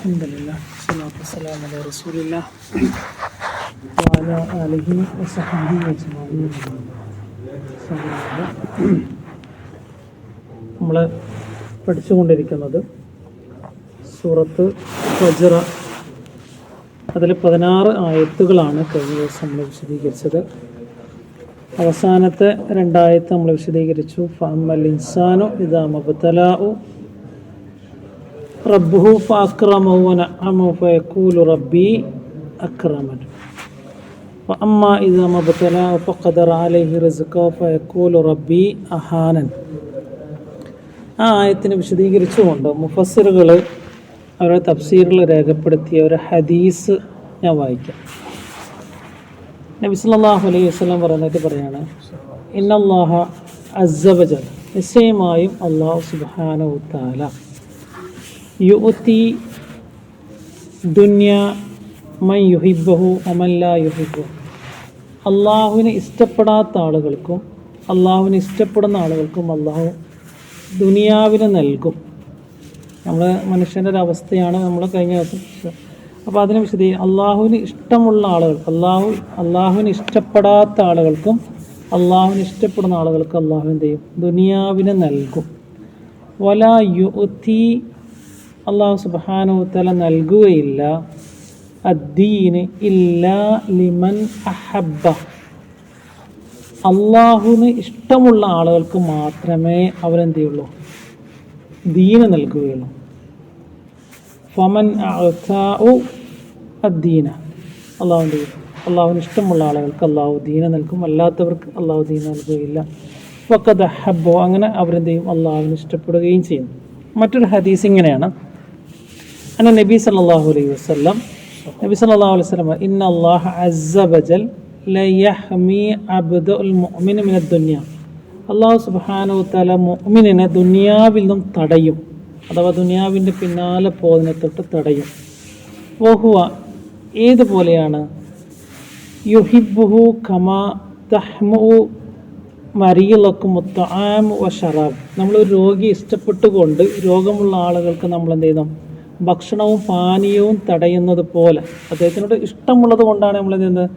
الحمد لله والصلاة والسلام على رسول الله وعلى آله وصحبه أجمعين നമ്മൾ പഠിച്ചുകൊണ്ടിരിക്കുന്നത് സൂറത്ത് ഫജറ അതിൽ പതിനാറ് ആയത്തുകളാണ് കഴിഞ്ഞ ദിവസം നമ്മൾ വിശദീകരിച്ചത് അവസാനത്തെ രണ്ടായത്ത് നമ്മൾ വിശദീകരിച്ചു ഫഅമ്മൽ ഇൻസാനു ഇദാ മബ്തലാഉ റബ്ബുഹു ഫഅക്രമഹു വനഅമഹു ഫയഖൂലു റബ്ബി അക്രമൻ وأما إذا ما ابتلاه فقدر عليه رزقه فيقول ربي أهانن ആ ആയത്തിനെ വിശദീകരിച്ചുകൊണ്ട് മുഫസ്സിറുകൾ അവരുടെ തഫ്സീറുകൾ രേഖപ്പെടുത്തിയ ഒരു ഹദീസ് ഞാൻ വായിക്കാം നബി സല്ലല്ലാഹു അലൈഹി വസല്ലം പറയുന്നതായിട്ട് പറയാണ് ഇന്നല്ലാഹ അസ്സബജൽ നിശ്ചയമായും അള്ളാഹു സുബ്ഹാനഹു തആല യുഅതി ദുന്യ മൻ യുഹിബ്ബഹു അമല്ലാ യുഹിബു അള്ളാഹുവിനെ ഇഷ്ടപ്പെടാത്ത ആളുകൾക്കും അള്ളാഹുവിനെ ഇഷ്ടപ്പെടുന്ന ആളുകൾക്കും അള്ളാഹു ദുനിയാവിനെ നൽകും. നമ്മൾ മനുഷ്യന്റെ ഒരു അവസ്ഥയാണ് നമ്മൾ കഴിഞ്ഞ ദിവസം അപ്പോൾ അതിനെ വിശദീ അള്ളാഹുവിന് ഇഷ്ടമുള്ള ആളുകൾ അള്ളാഹു അള്ളാഹുവിന് ഇഷ്ടപ്പെടാത്ത ആളുകൾക്കും അള്ളാഹുവിന് ഇഷ്ടപ്പെടുന്ന ആളുകൾക്ക് അള്ളാഹു എന്ത് ചെയ്യും? ദുനിയാവിനെ നൽകും. വല യുത്തി അള്ളാഹു സുബാനുത്തല നൽകുകയില്ല അദ്ദീന് ഇല്ലാ ലിമൻ അഹബ്ബ. അള്ളാഹുവിന് ഇഷ്ടമുള്ള ആളുകൾക്ക് മാത്രമേ അവരെന്ത് ചെയ്യുള്ളൂ ദീന നൽകുകയുള്ളൂ. ഫമൻ അദ്ദീന. അള്ളാഹുവിന്റെ അള്ളാഹുവിന് ഇഷ്ടമുള്ള ആളുകൾക്ക് അള്ളാഹു ദീന നൽകും അല്ലാത്തവർക്ക് അള്ളാഹു ദീന നൽകുകയില്ല. വക്കത് ഹബ്ബോ അങ്ങനെ അവരെന്ത് ചെയ്യും? അള്ളാഹുവിന് ഇഷ്ടപ്പെടുകയും ചെയ്യും. മറ്റൊരു ഹദീസ് ഇങ്ങനെയാണ്. അന്ന നബി സല്ലല്ലാഹു അലൈഹി വസല്ലം നബി സല്ലല്ലാഹു അലൈഹി വസല്ലം ഇന്ന അള്ളാഹ് മിന ദുനിയ. അല്ലാഹു സുബ്ഹാനഹു തആല മുഅ്മിനനെ ദുനിയാവിൽ നിന്നും തടയും. അഥവാ ദുനിയാവിന്റെ പിന്നാലെ പോകുന്നതിനെ തൊട്ട് തടയും. വഹുവ ഏതുപോലെയാണ്? യുഹിബുഹു കമാ തഹ്മു മരിയലക്കും മുത്താം വ ഷറാബ്. നമ്മളൊരു രോഗി ഇഷ്ടപ്പെട്ടുകൊണ്ട് രോഗമുള്ള ആളുകൾക്ക് നമ്മൾ എന്ത് ചെയ്യുന്നു ഭക്ഷണവും പാനീയവും തടയുന്നത് പോലെ. അദ്ദേഹത്തിനോട് ഇഷ്ടമുള്ളത് കൊണ്ടാണ് നമ്മൾ എന്ത്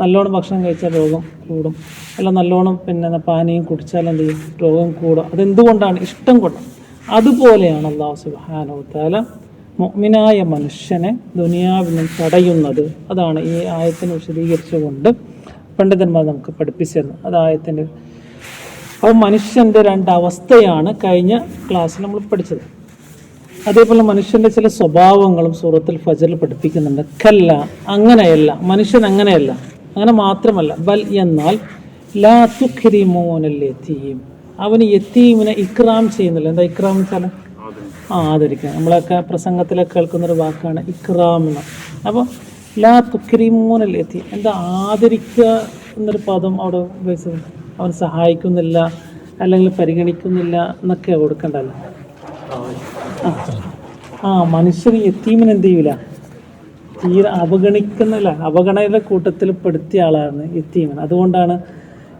നല്ലോണം ഭക്ഷണം കഴിച്ചാൽ രോഗം കൂടും. അല്ല നല്ലോണം പിന്നെ പാനീയം കുടിച്ചാൽ എന്ത് ചെയ്യും? രോഗം കൂടും. അതെന്തുകൊണ്ടാണ്? ഇഷ്ടം കൊണ്ട്. അതുപോലെയാണ് അള്ളാഹു സുബാനോത്താല മൊമിനായ മനുഷ്യനെ ദുനിയാവിൽ നിന്ന് തടയുന്നത്. അതാണ് ഈ ആയത്തിനെ വിശദീകരിച്ചുകൊണ്ട് പണ്ഡിതന്മാർ നമുക്ക് പഠിപ്പിച്ചു തരുന്നത് അത് ആയത്തിന്റെ അപ്പോൾ മനുഷ്യന്റെ രണ്ടവസ്ഥയാണ് കഴിഞ്ഞ ക്ലാസ്സിൽ നമ്മൾ പഠിച്ചത്. അതേപോലെ മനുഷ്യന്റെ ചില സ്വഭാവങ്ങളും സൂറത്തിൽ ഫജറിൽ പഠിപ്പിക്കുന്നുണ്ട്. കല്ല അങ്ങനെയല്ല. മനുഷ്യൻ അങ്ങനെയല്ല. അങ്ങനെ മാത്രമല്ല. ബൽ എന്നാൽ ലാ തുഖ്രിമോനൽ യത്തീം അവന് യത്തീമിനെ ഇക്രാം ചെയ്യുന്നില്ല. എന്താ ഇക്രാം വെച്ചാൽ ആ ആദരിക്കുക. നമ്മളൊക്കെ പ്രസംഗത്തിലൊക്കെ കേൾക്കുന്നൊരു വാക്കാണ് ഇക്രാം എന്ന്. അപ്പോൾ ലാ തുക്രിമൂനൽ എത്തി എന്താ ആദരിക്കുക എന്നൊരു പദം അവിടെ ഉപയോഗിച്ചത്? അവൻ സഹായിക്കുന്നില്ല അല്ലെങ്കിൽ പരിഗണിക്കുന്നില്ല എന്നൊക്കെ കൊടുക്കണ്ടല്ലോ? ആ മനുഷ്യർ യത്തീമിന് എന്ത് ചെയ്യൂല? തീരെ അവഗണിക്കുന്നില്ല. അവഗണനയുടെ കൂട്ടത്തിൽ പെടുത്തിയ ആളാണ് യത്തീമൻ അതുകൊണ്ടാണ്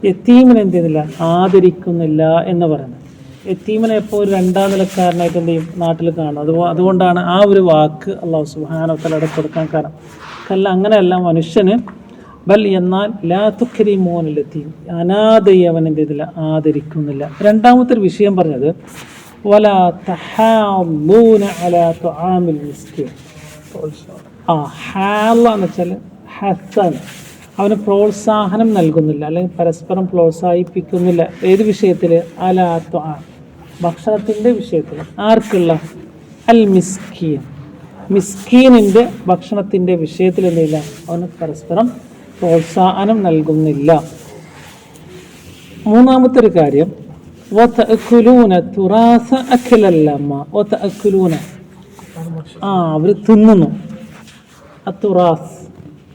യത്തീമിനെ എന്ത് ചെയ്യുന്നില്ല? ആദരിക്കുന്നില്ല എന്ന് പറയുന്നത്. യത്തീമിനെ എപ്പോൾ ഒരു രണ്ടാം നിലക്കാരനായിട്ട് എന്ത് ചെയ്യും? നാട്ടിൽ കാണും. അത് അതുകൊണ്ടാണ് ആ ഒരു വാക്ക് അള്ളാഹു സുബാനത്തലയുടെ കൊടുക്കാൻ കാരണം. കല്ല അങ്ങനെയല്ല മനുഷ്യന് ബൽ എന്നാൽ ലാ മോനിലെത്തി അനാഥയെ അവൻ എന്ത് ചെയ്തില്ല? ആദരിക്കുന്നില്ല. രണ്ടാമത്തെ ഒരു വിഷയം പറഞ്ഞത് വല تحاضون على طعام المسكين. ആ ഹാല എന്ന് വെച്ചാൽ ഹസൻ. അവന് പ്രോത്സാഹനം നൽകുന്നില്ല അല്ലെങ്കിൽ പരസ്പരം പ്രോത്സാഹിപ്പിക്കുന്നില്ല. ഏത് വിഷയത്തിൽ അല തുആം ഭക്ഷണത്തിന്റെ വിഷയത്തിൽ ആർക്കുള്ള? അൽ മിസ്കീൻ. മിസ്കീനിന്റെ ഭക്ഷണത്തിന്റെ വിഷയത്തിൽ എന്തില്ല അവന് പരസ്പരം പ്രോത്സാഹനം നൽകുന്നില്ല. മൂന്നാമത്തെ ഒരു കാര്യം തുറാസ അഖിലല്ലമ്മ ഒത്തഅക്കുലൂന ആ അവർ തിന്നുന്നു. അത്തുറാസ്.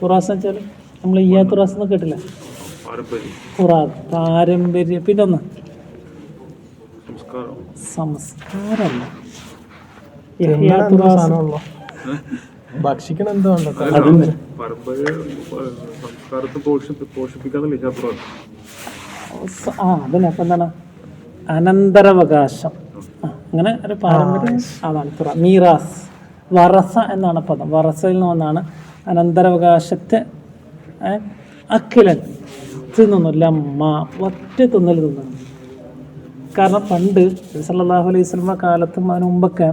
തുറാസ് വെച്ചാൽ നമ്മൾ ഇയാ തുറാസ് എന്ന് കേട്ടില്ല. പാരമ്പര്യ. പിന്നെ ഒന്ന് സംസ്കാരം. ഭക്ഷിക്കണ എന്താണ് സംസ്കാരത്തെ ആ അതന്നെ. അപ്പൊ എന്താണ്? അനന്തരാവകാശം. അങ്ങനെ ഒരു പാരമ്പര്യം അതാണ് തുറ മീറാസ്. വറസ എന്നാണ് പദം. വറസയിൽ നിന്ന് വന്നാണ് അനന്തരാവകാശത്തെ അഖിലൻ. തിന്നുന്നു ലമ്മ ഒറ്റ തിന്നൽ തിന്നുന്നു കാരണം പണ്ട് സല്ലല്ലാഹു അലൈഹി സ്വലമ കാലത്തും അതിന് മുമ്പൊക്കെ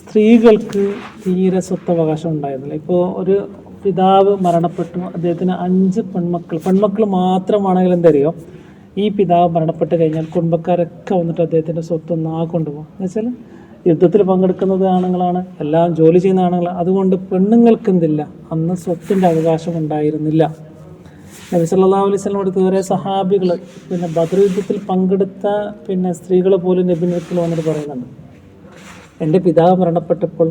സ്ത്രീകൾക്ക് തീരെ സ്വത്തവകാശം ഉണ്ടായിരുന്നില്ല. ഇപ്പോൾ ഒരു പിതാവ് മരണപ്പെട്ടു അദ്ദേഹത്തിന് അഞ്ച് പെൺമക്കൾ. പെൺമക്കൾ മാത്രമാണെങ്കിൽ എന്തറിയോ ഈ പിതാവ് മരണപ്പെട്ട് കഴിഞ്ഞാൽ കുടുംബക്കാരൊക്കെ വന്നിട്ട് അദ്ദേഹത്തിന്റെ സ്വത്തൊന്നും ആ കൊണ്ടുപോകും. എന്ന് വെച്ചാൽ യുദ്ധത്തിൽ പങ്കെടുക്കുന്നത് ആണുങ്ങളാണ് എല്ലാം ജോലി ചെയ്യുന്ന ആണുങ്ങളാണ്. അതുകൊണ്ട് പെണ്ണുങ്ങൾക്ക് എന്തില്ല അന്ന് സ്വത്തിന്റെ അവകാശം ഉണ്ടായിരുന്നില്ല. നബി സല്ലാ അലൈഹി സ്വലം അടുത്ത് വരെ സഹാബികൾ പിന്നെ ബദർ യുദ്ധത്തിൽ പങ്കെടുത്ത പിന്നെ സ്ത്രീകൾ പോലും നബിനത്തിൽ വന്നിട്ട് പറയുന്നുണ്ട്. എന്റെ പിതാവ് മരണപ്പെട്ടപ്പോൾ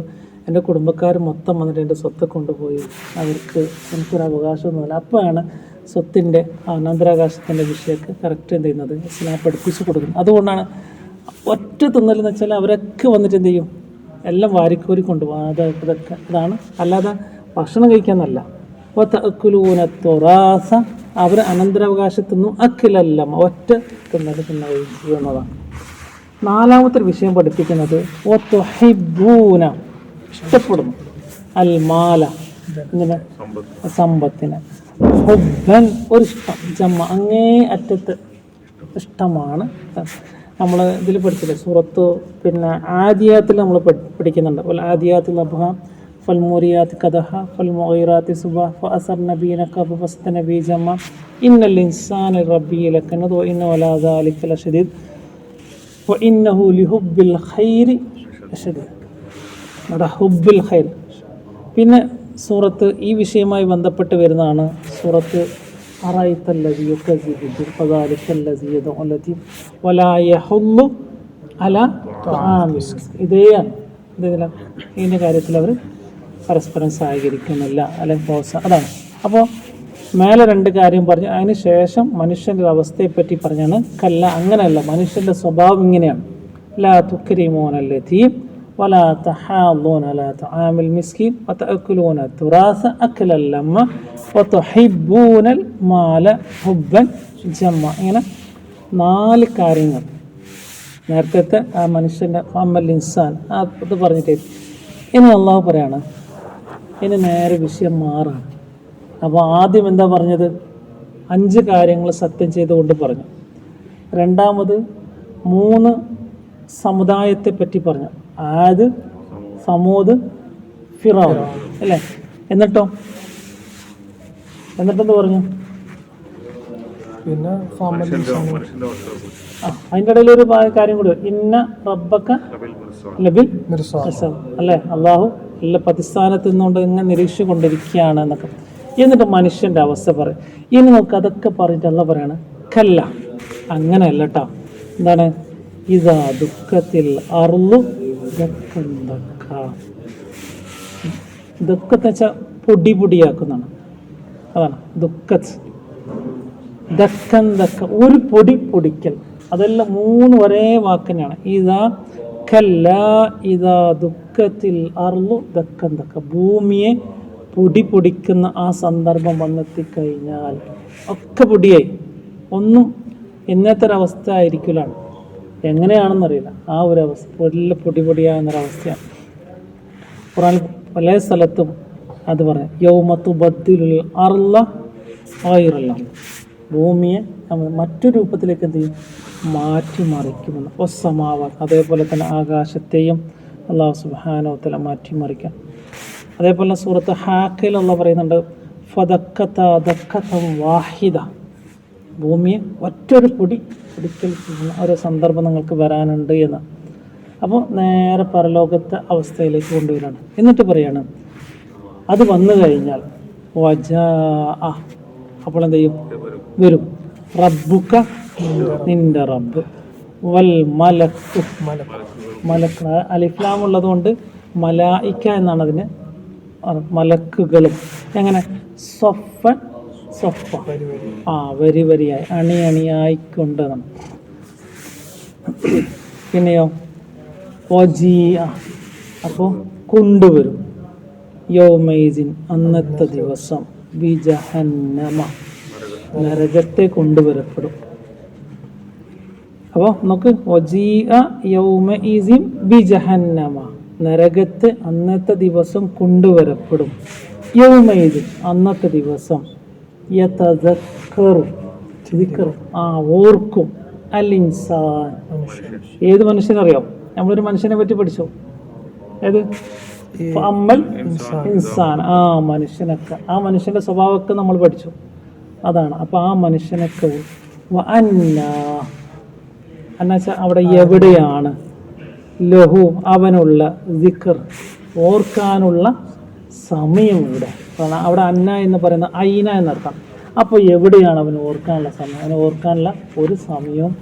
എന്റെ കുടുംബക്കാർ മൊത്തം വന്നിട്ട് എന്റെ സ്വത്ത് കൊണ്ടുപോയി. അവർക്ക് എനിക്കൊരു അവകാശമൊന്നുമില്ല. അപ്പോഴാണ് സ്വത്തിന്റെ അനന്തരാകാശത്തിന്റെ വിഷയമൊക്കെ കറക്റ്റ് എന്ത് ചെയ്യുന്നത്? ഇസ്ലാം പഠിപ്പിച്ചു കൊടുക്കുന്നത്. അതുകൊണ്ടാണ് ഒറ്റ തിന്നലെന്ന് വെച്ചാൽ അവരൊക്കെ വന്നിട്ട് എന്ത് ചെയ്യും? എല്ലാം വാരിക്കോരി കൊണ്ടുപോകും. അത് ഇതൊക്കെ ഇതാണ്. അല്ലാതെ ഭക്ഷണം കഴിക്കാന്നല്ല വതഅക്കുലൂന തുറാസ അവർ അനന്തരാവകാശത്തുനിന്നും അക്കിലല്ല ഒറ്റ തിന്നൽ തിന്നുകയും ചെയ്യുന്നതാണ് നാലാമത്തെ വിഷയം പഠിപ്പിക്കുന്നത് ഒത്തൊഹിബൂന ഇഷ്ടപ്പെടുന്നു. അൽമാല. ഇങ്ങനെ സമ്പത്തിന്. ഹുബൻ ഒരു ഇഷ്ടം അങ്ങേ അറ്റത്ത് ഇഷ്ടമാണ്. നമ്മൾ ഇതിൽ പഠിച്ചില്ലേ? സുറത്ത് പിന്നെ ആദിയാത്തിൽ നമ്മൾ പഠിക്കുന്നുണ്ട്. അതുപോലെ ആദിയാത്തിൽ അബ്ഹ ഫൽമൂറിയാത്ത് കഥഹ ഫൽമൊറാത്തി സുബ ഫസർ നബീന കഫസ്ത നബീ ജമ്മ. ഇന്നൽ ഇൻസാൻ റബ്ബിയിലക്കനത് ഇന്ന വലാദാലിക്കല ഷദീദ് ഇന്നഹു ലിഹുബിൽ ഖൈരി ഷദീദ് ഹുബിൽ ഖൈർ. പിന്നെ സൂറത്ത് ഈ വിഷയവുമായി ബന്ധപ്പെട്ട് വരുന്നതാണ്. സൂറത്ത് ഇതേയാണ് ഇതിന്റെ കാര്യത്തിൽ അവർ പരസ്പരം സഹകരിക്കുന്നില്ല. അല്ലെങ്കിൽ പ്രോത്സാഹം അതാണ്. അപ്പോൾ മേലെ രണ്ട് കാര്യം പറഞ്ഞു. അതിന് ശേഷം മനുഷ്യന്റെ അവസ്ഥയെപ്പറ്റി പറഞ്ഞാണ്. കല്ല അങ്ങനെയല്ല. മനുഷ്യന്റെ സ്വഭാവം ഇങ്ങനെയാണ്. ലാ തുക്കരിമോനല്ലേ തീം വലാ تحاضون على طعام المسكين وتأكلون التراث أكلا لما وتحبون المال ഹുബ്ബൻ ജമ്മ നാല് കാര്യങ്ങൾ. നേരത്തെ ആ മനുഷ്യന്റെ അമ്മൽ ഇൻസാൻ ഇത് പറഞ്ഞിട്ടേ ഇനി അള്ളാഹു പറയാണ് ഇനി നേരെ വിഷയം മാറാണ് അപ്പോൾ ആദ്യം എന്താ പറഞ്ഞത്? അഞ്ച് കാര്യങ്ങൾ സത്യം ചെയ്തുകൊണ്ട് പറഞ്ഞു. രണ്ടാമത് മൂന്ന് സമുദായത്തെ പറ്റി പറഞ്ഞു. ആയത് സമൂദ് ഫിറാവ് അല്ലേ? എന്നിട്ടോ? എന്നിട്ടെന്ത് പറഞ്ഞു? പിന്നെ അതിന്റെ ഇടയിൽ ഒരു കാര്യം കൂടി. ഇന്ന റബ്ബക്ക ലബിൽ അല്ലേ? അള്ളാഹു എല്ലാ പ്രതിസ്ഥാനത്ത് നിന്നുകൊണ്ട് ഇങ്ങനെ നിരീക്ഷിച്ചു കൊണ്ടിരിക്കുകയാണ് എന്നൊക്കെ എന്നിട്ട് മനുഷ്യന്റെ അവസ്ഥ പറയും. ഇനി നമുക്ക് അതൊക്കെ പറഞ്ഞിട്ട് അല്ല പറയാണ്? കല്ല. അങ്ങനെയല്ല കേട്ടോ എന്താണ്? ഇതാ ദുഃഖത്തിൽ അറുളു ദക്കം ദക്ക ദുഃഖത്തെ വെച്ചാൽ പൊടി പൊടിയാക്കുന്നതാണ്. അതാണ് ദുഃഖത്ത്. ദക്കൻ ദക്ക ഒരു പൊടി പൊടിക്കൽ. അതെല്ലാം മൂന്ന് ഒരേ വാക്കിനാണ്. ഇതാ കല്ല ഇതാ ദുഃഖത്തിൽ അർലു ദക്കൻ ദക്ക ഭൂമിയെ പൊടി പൊടിക്കുന്ന ആ സന്ദർഭം വന്നെത്തിക്കഴിഞ്ഞാൽ ഒക്കെ പൊടിയായി. ഒന്നും ഇന്നത്തെ ഒരവസ്ഥ ആയിരിക്കലാണ് എങ്ങനെയാണെന്നറിയില്ല. ആ ഒരു അവസ്ഥ പൊടിയിൽ പൊടി പൊടിയാകുന്നൊരവസ്ഥയാണ് ഖുറാൻ പല സ്ഥലത്തും അത് പറയാം. യൗമത്തു ബദ്ദിലുള്ള അറുള്ള ആയിരല്ല ഭൂമിയെ നമ്മൾ മറ്റു രൂപത്തിലേക്ക് എന്ത് ചെയ്യും? മാറ്റിമറിക്കുമെന്ന്. ഒസമാവ അതേപോലെ തന്നെ ആകാശത്തെയും അള്ളാഹു സുബാനോത്തല മാറ്റിമറിക്കാം അതേപോലെ സൂറത്ത് ഹാക്കയിലുള്ള പറയുന്നുണ്ട് ഫതക്കത്ത വാഹിദ. ഭൂമിയെ ഒറ്റൊരു പൊടി പൊടിക്കൽ ഓരോ സന്ദർഭം നിങ്ങൾക്ക് വരാനുണ്ട് എന്ന്. അപ്പോൾ നേരെ പരലോകത്തെ അവസ്ഥയിലേക്ക് കൊണ്ടുവരാണ് എന്നിട്ട് പറയാണ് അത് വന്നു കഴിഞ്ഞാൽ വജ അപ്പോൾ എന്ത് ചെയ്യും? വരും. റബ്ബുക്ക നിന്റെ റബ്ബ്. വൽ മലക്ക്. മലക്ക്. അലിഫ്ലാം ഉള്ളതുകൊണ്ട് മലായിക്ക എന്നാണ് അതിന് മലക്കുകളും. എങ്ങനെ? സൊഫൻ സൊഫ. ആ വരി വരിയായി. അണി അണിയായിക്കൊണ്ട് പിന്നെയോ? അപ്പോ അപ്പോൾ കൊണ്ടുവരും. യൗമൈസിൻ അന്നത്തെ ദിവസം വിജഹന്നമ. നരകത്തെ കൊണ്ടുവരപ്പെടും. അപ്പോൾ നമുക്ക് ഒജീഅ യൗമ ബി ജഹന്നമ നരകത്ത് അന്നത്തെ ദിവസം കൊണ്ടുവരപ്പെടും. യൗമൈദ് അന്നത്തെ ദിവസം. ആ ഓർക്കും. അൽ ഏത് മനുഷ്യനറിയാം? നമ്മളൊരു മനുഷ്യനെ പറ്റി പഠിച്ചോ? ഏത്? അമ്മൽ ഇൻസാൻ. ആ മനുഷ്യനൊക്കെ. ആ മനുഷ്യന്റെ സ്വഭാവമൊക്കെ നമ്മൾ പഠിച്ചു. അതാണ്. അപ്പൊ ആ മനുഷ്യനൊക്കെ അന്ന. എന്നുവെച്ചാൽ അവിടെ എവിടെയാണ്? ലഹു അവനുള്ള ദിക്കർ ഓർക്കാനുള്ള സമയം ഇവിടെ. അവിടെ അന്ന എന്ന് പറയുന്ന അയിന എന്നർത്ഥം. അപ്പോൾ എവിടെയാണ് അവന് ഓർക്കാനുള്ള സമയം? അവന് ഓർക്കാനുള്ള ഒരു സമയവും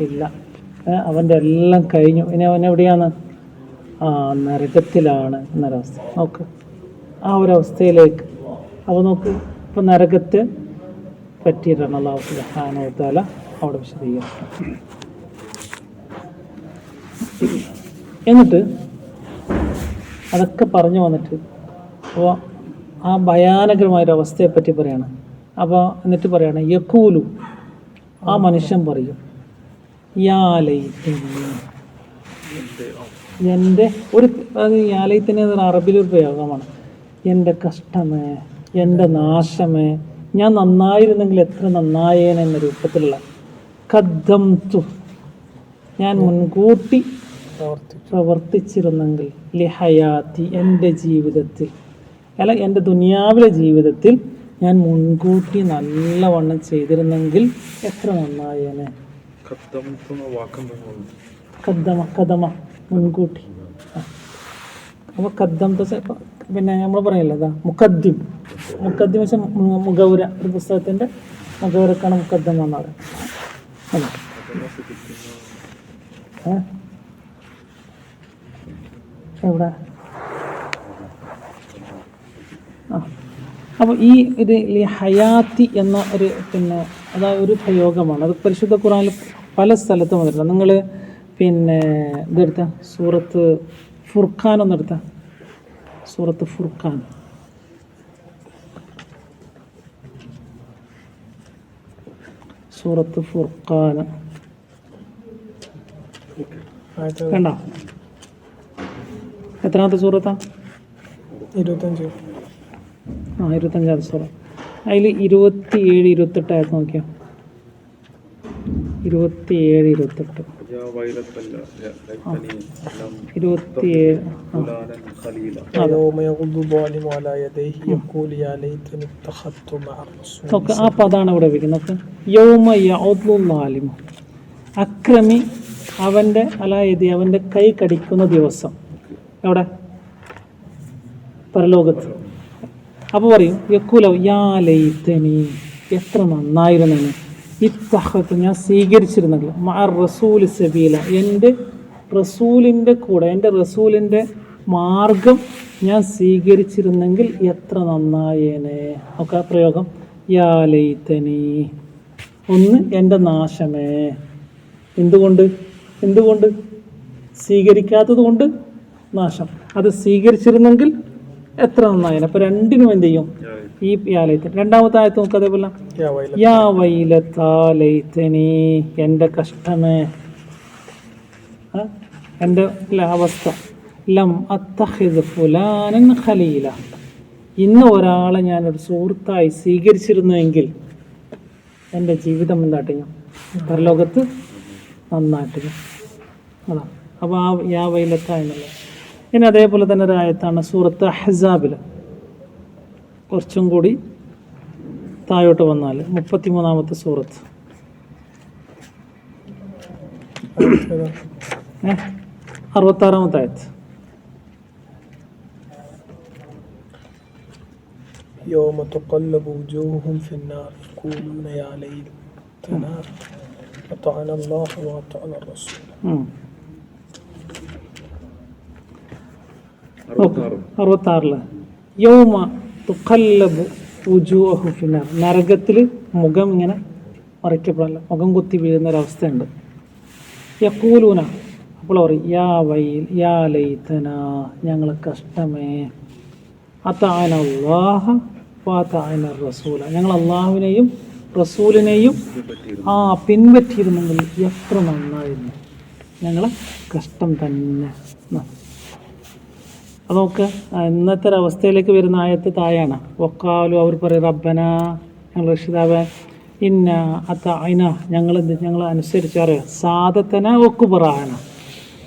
ഇല്ല. അവന്റെ എല്ലാം കഴിഞ്ഞു. ഇനി അവൻ എവിടെയാണ്? ആ നരകത്തിലാണ് എന്നൊരവസ്ഥ നോക്ക്. ആ ഒരു അവസ്ഥയിലേക്ക്. അപ്പോൾ നോക്ക്. ഇപ്പോൾ നരകത്തെ പറ്റിയിട്ടാണ് സുബ്ഹാനഹു വതആല അവിടെ വിശദീകരിക്കുന്നത് എന്നിട്ട് അതൊക്കെ പറഞ്ഞു വന്നിട്ട് അപ്പോൾ ആ ഭയാനകരമായൊരു അവസ്ഥയെ പറ്റി പറയാണ്. അപ്പോൾ എന്നിട്ട് പറയാണ് യക്കൂലു ആ മനുഷ്യൻ പറയും യാലൈത്തിനി എന്റെ ഒരു അത് യാലൈത്തിന് അറബിലൊരു പ്രയോഗമാണ്. എന്റെ കഷ്ടമേ എന്റെ നാശമേ ഞാൻ നന്നായിരുന്നെങ്കിൽ എത്ര നന്നായേനെ എന്ന രൂപത്തിലുള്ള കദ്ദം തു ഞാൻ മുൻകൂട്ടി പ്രവർത്തിച്ചിരുന്നെങ്കിൽ ലിഹയാത്തി എന്റെ ജീവിതത്തിൽ അല്ല എന്റെ ദുനിയാവിലെ ജീവിതത്തിൽ ഞാൻ മുൻകൂട്ടി നല്ലവണ്ണം ചെയ്തിരുന്നെങ്കിൽ എത്ര നന്നായേനെ. കദ്ദമ കദമ മുൻകൂട്ടി. അപ്പോൾ കദ്ദം പിന്നെ നമ്മൾ പറയില്ല അതാ മുക്കദ്യം മുക്കദ്യം വെച്ചാൽ മുഖൗര. ഒരു പുസ്തകത്തിന്റെ മുഖൗരക്കാണ് മുഖദ്ദം എന്നാണ് എവിടെ? അപ്പോൾ ഈ ഒരു ഹയാത്തി എന്ന ഒരു പിന്നെ അതായത് ഒരു പ്രയോഗമാണ്. അത് പരിശുദ്ധ ഖുറാനിൽ പല സ്ഥലത്തും വന്നിട്ടുണ്ട്. നിങ്ങൾ പിന്നെ ഇതെടുത്ത സൂറത്ത് ഫുർഖാൻ ഒന്നെടുത്ത സൂറത്ത് ഫുർഖാൻ. സൂറത്ത് ഫുർഖാൻ. കണ്ടോ? എത്രാമത്തെ സൂറത്താ? ഇരുപത്തഞ്ച്. ആ ഇരുപത്തഞ്ചാം അടച്ചോളം അതിൽ ഇരുപത്തി ഏഴ് ഇരുപത്തെട്ടായിരുന്നു നോക്കിയോ? ഇരുപത്തി ഏഴ് ഇരുപത്തെട്ട് ആ. പദാണ് ഇവിടെ അക്രമി അവന്റെ അലായത് അവന്റെ കൈ കടിക്കുന്ന ദിവസം. എവിടെ? പരലോകത്ത്. അപ്പോൾ പറയും യക്കുലോ യാ ലൈത്തനി എത്ര നന്നായിരുന്നെന്ന്. ഇത്തഹത്ത് ഞാൻ സ്വീകരിച്ചിരുന്നെങ്കിൽ മാ റസൂൽ സബീല എന്റെ റസൂലിന്റെ കൂടെ എന്റെ റസൂലിന്റെ മാർഗം ഞാൻ സ്വീകരിച്ചിരുന്നെങ്കിൽ എത്ര നന്നായേനെ. ഒക്കെ പ്രയോഗം യാ ലൈത്തനി ഒന്ന് എന്റെ നാശമേ. എന്തുകൊണ്ട്? എന്തുകൊണ്ട്? സ്വീകരിക്കാത്തത് കൊണ്ട് നാശം. അത് സ്വീകരിച്ചിരുന്നെങ്കിൽ എത്ര നന്നായി അപ്പൊ രണ്ടിനും എന്ത് ചെയ്യും? ഈ യാലയത്തിന്. രണ്ടാമത്തെ ആയത്ത് നോക്ക് അതേപോലെ. യാ വൈലത്താലൈത്തനി എന്റെ കഷ്ടമേ. എന്റെ അവസ്ഥ. ലം അത്തഹിദ് ഫുലാനൻ ഖലീല. ഇന്ന് ഒരാളെ ഒരു സുഹൃത്തായി സ്വീകരിച്ചിരുന്നുവെങ്കിൽ എന്റെ ജീവിതം എന്താട്ടിഞ്ഞു? പരലോകത്ത് നന്നാട്ടിഞ്ഞു. അതാ. അപ്പോൾ ആ യാ വൈലത്ത എന്നുള്ളത് ഇനി അതേപോലെ തന്നെ ഒരു ആയത്താണ് സൂറത്ത് അഹ്സാബിൽ കുറച്ചും കൂടി താഴോട്ട് വന്നാൽ മുപ്പത്തിമൂന്നാമത്തെ സൂറത്ത് ഏ അറുപത്താറാമത്തെ ആയത്ത് يوم تقلب وجوههم في النار يقولون يا ليتنا أطعنا الله وأطعنا الرسول ഉം. അറുപത്താറ് അറുപത്താറിൽ. യൗമ നരകത്തിൽ മുഖം ഇങ്ങനെ മറിക്കപ്പെടില്ല മുഖം കുത്തി വീഴുന്ന ഒരവസ്ഥയുണ്ട്. യക്കൂലൂന അപ്പോൾ പറയും യാ വൈൽ യാ ലൈതന ഞങ്ങൾ കഷ്ടമേ. അത്താന അള്ളാഹ വാത്താന റസൂല. ഞങ്ങൾ അള്ളാഹുവിനെയും റസൂലിനെയും ആ പിൻപറ്റിയിരുന്നെങ്കിൽ എത്ര നന്നായിരുന്നു. ഞങ്ങൾ കഷ്ടം തന്നെ. അത് ഇന്നത്തെ ഒരവസ്ഥയിലേക്ക് വരുന്ന ആയത്ത് തായാണ് ഒക്കാലു അവർ പറയും റബ്ബന ഞങ്ങൾ രക്ഷിതാവ് ഇന്ന അത്ത അയിന ഞങ്ങൾ എന്ത് ഞങ്ങൾ അനുസരിച്ചറിയാം സാധത്തന ഒക്കുപറാന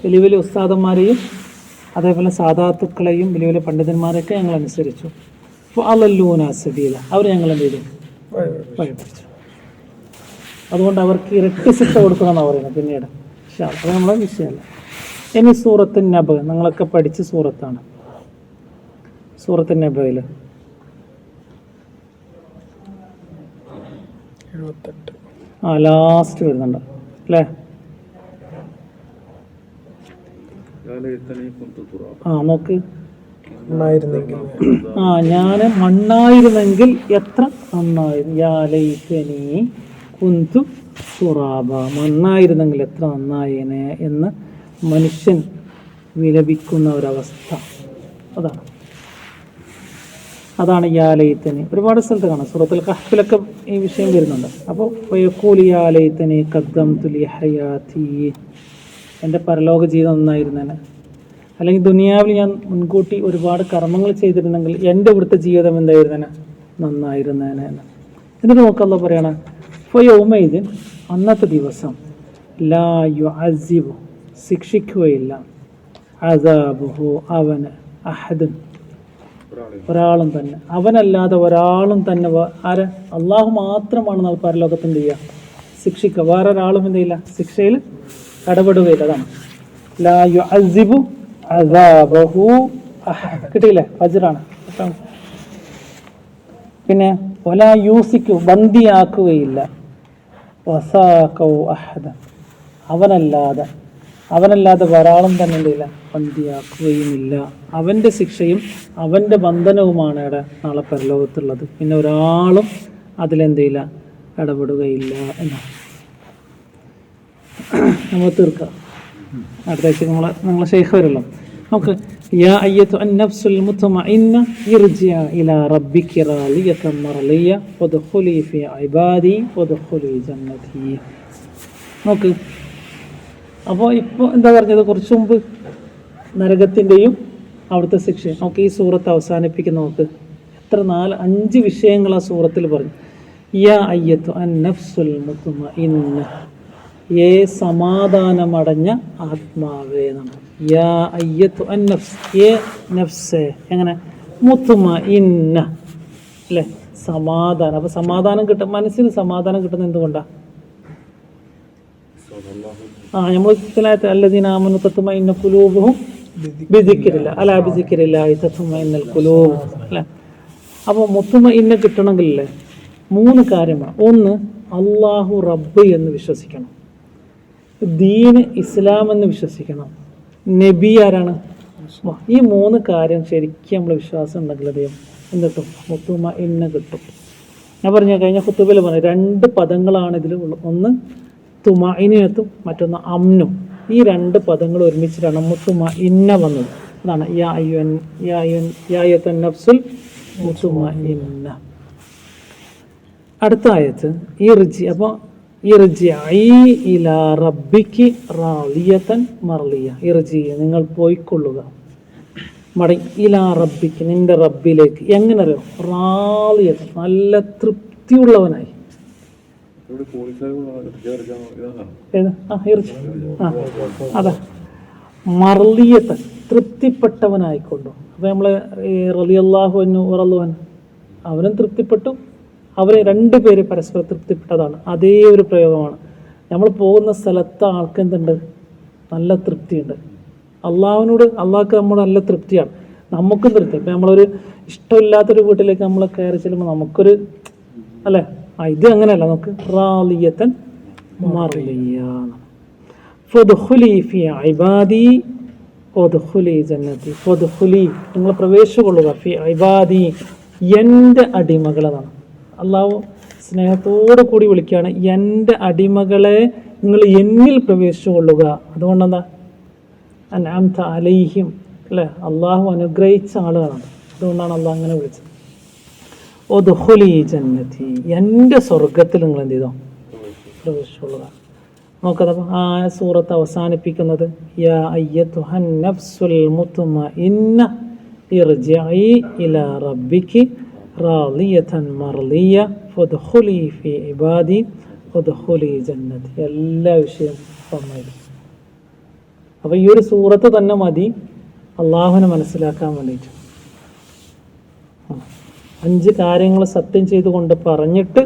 വലിയ വലിയ ഉസ്താദന്മാരെയും അതേപോലെ സാധാത്തുക്കളെയും വലിയ വലിയ പണ്ഡിതന്മാരെയൊക്കെ ഞങ്ങൾ അനുസരിച്ചു. അല്ലല്ലൂന സബീല അവർ ഞങ്ങൾ എന്ത് ചെയ്തു? അതുകൊണ്ട് അവർക്ക് ഇരട്ടി ശിക്ഷ കൊടുക്കണമെന്നാണ് പറയുന്നത് പിന്നീട്. പക്ഷേ അത് നമ്മളെ വിഷയമല്ല. ഇനി സൂറത്ത് നബ് നിങ്ങളൊക്കെ പഠിച്ച സൂറത്താണ്. സൂറത്ത് നബയിൽ. ആ ലാസ്റ്റ് വരുന്നുണ്ട്. അല്ലേ? ആ നോക്ക്. ആ ഞാൻ മണ്ണായിരുന്നെങ്കിൽ എത്ര? നന്നായിരുന്നു യാലൈക്കനി കുന്തു തുറാബ മണ്ണായിരുന്നെങ്കിൽ എത്ര നന്നായേനെ എന്ന് മനുഷ്യൻ വിലപിക്കുന്ന ഒരവസ്ഥ. അതാണ് അതാണ് യാലയിത്തനി ഒരുപാട് സ്ഥലത്ത് കാണാം. സൂറത്തുൽ കഹ്ഫിലൊക്കെ ഈ വിഷയം വരുന്നുണ്ട്. അപ്പോൾ വയക്കൂലി യാലയിത്തനി കദ്ദം തുലി ഹയാത്തി. എന്റെ പരലോക ജീവിതം ഒന്നായിരുന്നേനെ അല്ലെങ്കിൽ ദുനിയാവിൽ ഞാൻ മുൻകൂട്ടി ഒരുപാട് കർമ്മങ്ങൾ ചെയ്തിരുന്നെങ്കിൽ എന്റെ ഇവിടുത്തെ ജീവിതം എന്തായിരുന്നേനെ? നന്നായിരുന്നേനെ എന്ന്. എന്നിട്ട് നോക്കല്ല പറയണ? ഫയോമൈദിൻ അന്നത്തെ ദിവസം. ലാ യു അസിബു ശിക്ഷിക്കുകയില്ല. അസാബുഹു അവന് അഹദൻ. ഒരാളും തന്നെ. അവനല്ലാതെ ഒരാളും തന്നെ ആര്? അള്ളാഹു മാത്രമാണ് നമ്മൾ പരലോകത്തിന്റെ ചെയ്യുക ശിക്ഷിക്കുക വേറെ ഒരാളും എന്ത് ചെയ്യില്ല? ശിക്ഷയിൽ ഇടപെടുകയില്ല. അതാണ്. ലാ കിട്ടിയില്ലേ? വജ്രാണ് പിന്നെ ഒല യൂസിക്കു ബന്ദിയാക്കുകയില്ല അവനല്ലാതെ അവനല്ലാതെ ഒരാളും തന്നെ എന്തില്ല പന്തിയാക്കുകയുമില്ല. അവന്റെ ശിക്ഷയും അവന്റെ ബന്ധനവുമാണ് ഇവിടെ നാളെ പരലോകത്തുള്ളത്. പിന്നെ ഒരാളും അതിലെന്തില്ല? ഇടപെടുകയില്ല എന്നാണ് നമ്മൾ തീർക്കുക അടുത്താഴ്ച നമ്മൾ നമ്മളെ ശേഖ വരുള്ളൂ നമുക്ക് യാ ഇലാ മർലിയ ഫീ ഇബാദി ജന്നതി. നോക്ക് അപ്പോൾ ഇപ്പോൾ എന്താ പറഞ്ഞത്? കുറച്ച് മുമ്പ് നരകത്തിന്റെയും അവിടുത്തെ ശിക്ഷ നമുക്ക് ഈ സൂറത്ത് അവസാനിപ്പിക്കുന്ന നമുക്ക് എത്ര നാല് അഞ്ച് വിഷയങ്ങൾ ആ സൂറത്തിൽ പറഞ്ഞു യാ അയ്യത്തു അന്നഫ്സുൽ മുത്മഇന്ന. ഏ സമാധാനമടഞ്ഞ ആത്മാവേ എന്നാണ് യാ അയ്യത്തു അന്നഫ്സ് ഏ നഫ്സേ. എങ്ങനെ? മുത്തുമ ഇന്ന അല്ലേ? സമാധാനം. അപ്പോൾ സമാധാനം കിട്ടും. മനസ്സിന് സമാധാനം കിട്ടുന്നത് എന്തുകൊണ്ടാണ് ആ നമ്മൾ അല്ലദീനാമനു തത്തുമ ഇന്ന കുലൂബും ബിദിക്കിരില്ല. അല്ല ബിദിക്കിരില്ല. ഇന്നൽ കുലൂബ് അല്ലേ അപ്പോൾ മുത്തുമ ഇന്ന കിട്ടണമെങ്കിലല്ലേ? മൂന്ന് കാര്യമാണ് ഒന്ന് അള്ളാഹു റബ്ബ് എന്ന് വിശ്വസിക്കണം. ദീന് ഇസ്ലാം എന്ന് വിശ്വസിക്കണം. നബി ആരാണ്? ഈ മൂന്ന് കാര്യം ശരിക്കും നമ്മൾ വിശ്വാസം ഉണ്ടെങ്കിൽ അദ്ദേഹം എന്ത് കിട്ടും? മുത്തുമ ഇന്ന കിട്ടും. ഞാൻ പറഞ്ഞ കഴിഞ്ഞ കുത്തുബിൽ പറഞ്ഞു രണ്ട് പദങ്ങളാണ് ഇതിൽ ഒന്ന് തുമഇനത്തും മറ്റൊന്ന് അമ്നും. ഈ രണ്ട് പദങ്ങൾ ഒരുമിച്ചിട്ടാണ് മുത്തുമ ഇന്ന വന്നത്. അതാണ് യാ അയ്യുൻ യാ അയ്യുൻ യാ അയ്യത്തുൻ നഫ്സുൽ മുത്തുമ ഇന്ന അടുത്ത ആയത്ത് റിജി അപ്പോൾ റബ്ബിക്ക് റാലിയത്തൻ മർലിയ. ഇറജി നിങ്ങൾ പോയിക്കൊള്ളുക. മടങ്ങി ഇലാ റബ്ബിക്ക് നിന്റെ റബ്ബിലേക്ക്. എങ്ങനെ അറിയാം? റാലിയത്തൻ നല്ല തൃപ്തിയുള്ളവനായി ഇവിടെ പോലീസുകാർ ഇതാണ് ഏത് ആ ഇർജി ആ അതെ. മർലിയത്തൻ തൃപ്തിപ്പെട്ടവനായിക്കൊണ്ടു. അപ്പോൾ നമ്മളെ ഈ റലിയല്ലാഹു അന്നു ഉറല്ലുവൻ അവനും തൃപ്തിപ്പെട്ടു. അവരെ രണ്ട് പേര് പരസ്പരം തൃപ്തിപ്പെട്ടതാണ്. അതേ ഒരു പ്രയോഗമാണ്. നമ്മൾ പോകുന്ന സ്ഥലത്ത് ആൾക്ക് എന്തുണ്ട്? നല്ല തൃപ്തിയുണ്ട്. അള്ളാഹുവിനോട് അള്ളാഹ്ക്ക് നമ്മൾ നല്ല തൃപ്തിയാണ്. നമുക്കും തൃപ്തി. ഇപ്പം നമ്മളൊരു ഇഷ്ടമില്ലാത്തൊരു വീട്ടിലേക്ക് നമ്മൾ കയറി ചെല്ലുമ്പോൾ നമുക്കൊരു അല്ലേ? ഇത് അങ്ങനെയല്ല നമുക്ക്? റാലിയത്തൻ നിങ്ങൾ പ്രവേശിച്ചുകൊള്ളുക. ഫി ഇബാദി എന്റെ അടിമകളെന്നാണ്. അള്ളാഹു സ്നേഹത്തോടു കൂടി വിളിക്കുകയാണ് എന്റെ അടിമകളെ നിങ്ങൾ എന്നിൽ പ്രവേശിച്ചു കൊള്ളുക അതുകൊണ്ടെന്താ അലൈഹിം. അല്ലേ? അള്ളാഹു അനുഗ്രഹിച്ച ആളുകളാണ്. അതുകൊണ്ടാണ് അള്ളാഹ് അങ്ങനെ വിളിച്ചത്. ഒതുഹുലി ജന്നതി എന്റെ സ്വർഗത്തിൽ നിങ്ങൾ എന്ത് ചെയ്തോ? പ്രവേശിച്ചുകൊള്ളുക നോക്കതപ്പോൾ ആ സൂറത്ത് അവസാനിപ്പിക്കുന്നത് യാ മർലിയ ഇബാദി എല്ലാ വിഷയം പറഞ്ഞു അപ്പോൾ ഈ ഒരു സൂറത്ത് തന്നെ മതി. അള്ളാഹുവിനെ മനസ്സിലാക്കാൻ വേണ്ടിയിട്ട്. അഞ്ച് കാര്യങ്ങൾ സത്യം ചെയ്തുകൊണ്ട് പറഞ്ഞിട്ട്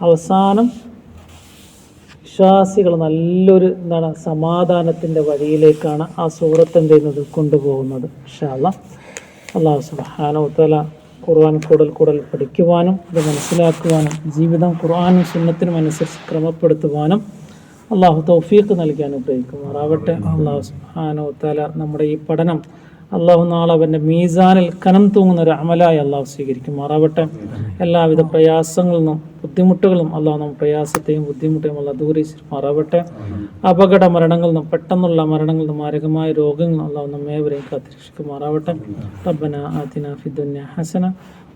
അവസാനം വിശ്വാസികൾ നല്ലൊരു എന്താണ് സമാധാനത്തിന്റെ വഴിയിലേക്കാണ് ആ സൂറത്ത് എന്ത് ചെയ്യുന്നത്? കൊണ്ടുപോകുന്നത്. ഇൻഷാല്ല അള്ളാഹു സുബാനോത്തല ഖുർആൻ കൂടുതൽ കൂടുതൽ പഠിക്കുവാനും അത് മനസ്സിലാക്കുവാനും ജീവിതം ഖുർആാനും സുന്നത്തിനും അനുസരിച്ച് ക്രമപ്പെടുത്തുവാനും അള്ളാഹു തൗഫീഖ് നൽകി അനുഗ്രഹിക്കുമാറാവട്ടെ അള്ളാഹു സുബാനോത്തല നമ്മുടെ ഈ പഠനം അള്ളാഹു നാളെ അവൻ്റെ മീസാനിൽ കനം തൂങ്ങുന്ന ഒരു അമലായി അള്ളാഹു സ്വീകരിക്കുമാറാവട്ടെ എല്ലാവിധ പ്രയാസങ്ങളിൽ നിന്നും ബുദ്ധിമുട്ടുകളും അള്ളാഹു നമ്മുടെ പ്രയാസത്തെയും ബുദ്ധിമുട്ടെയും അള്ളാഹ് ദൂരീകരിക്കുമാറാവട്ടെ അപകട മരണങ്ങളിൽ നിന്നും പെട്ടെന്നുള്ള മരണങ്ങളിൽ നിന്നും മാരകമായ രോഗങ്ങളിൽ നിന്നും അള്ളാഹു നമ്മേവരെയും കാത്തിരക്ഷിക്കുമാറാവട്ടെ റബ്ബന ആതിന ഫിദ്ദുന്യ ഹസന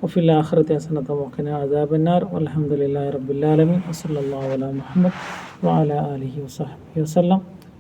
وفي الآخرة حسنة وقنا عذاب النار والحمد لله رب العالمين وصلى الله على محمد وعلى آله وصحبه وسلم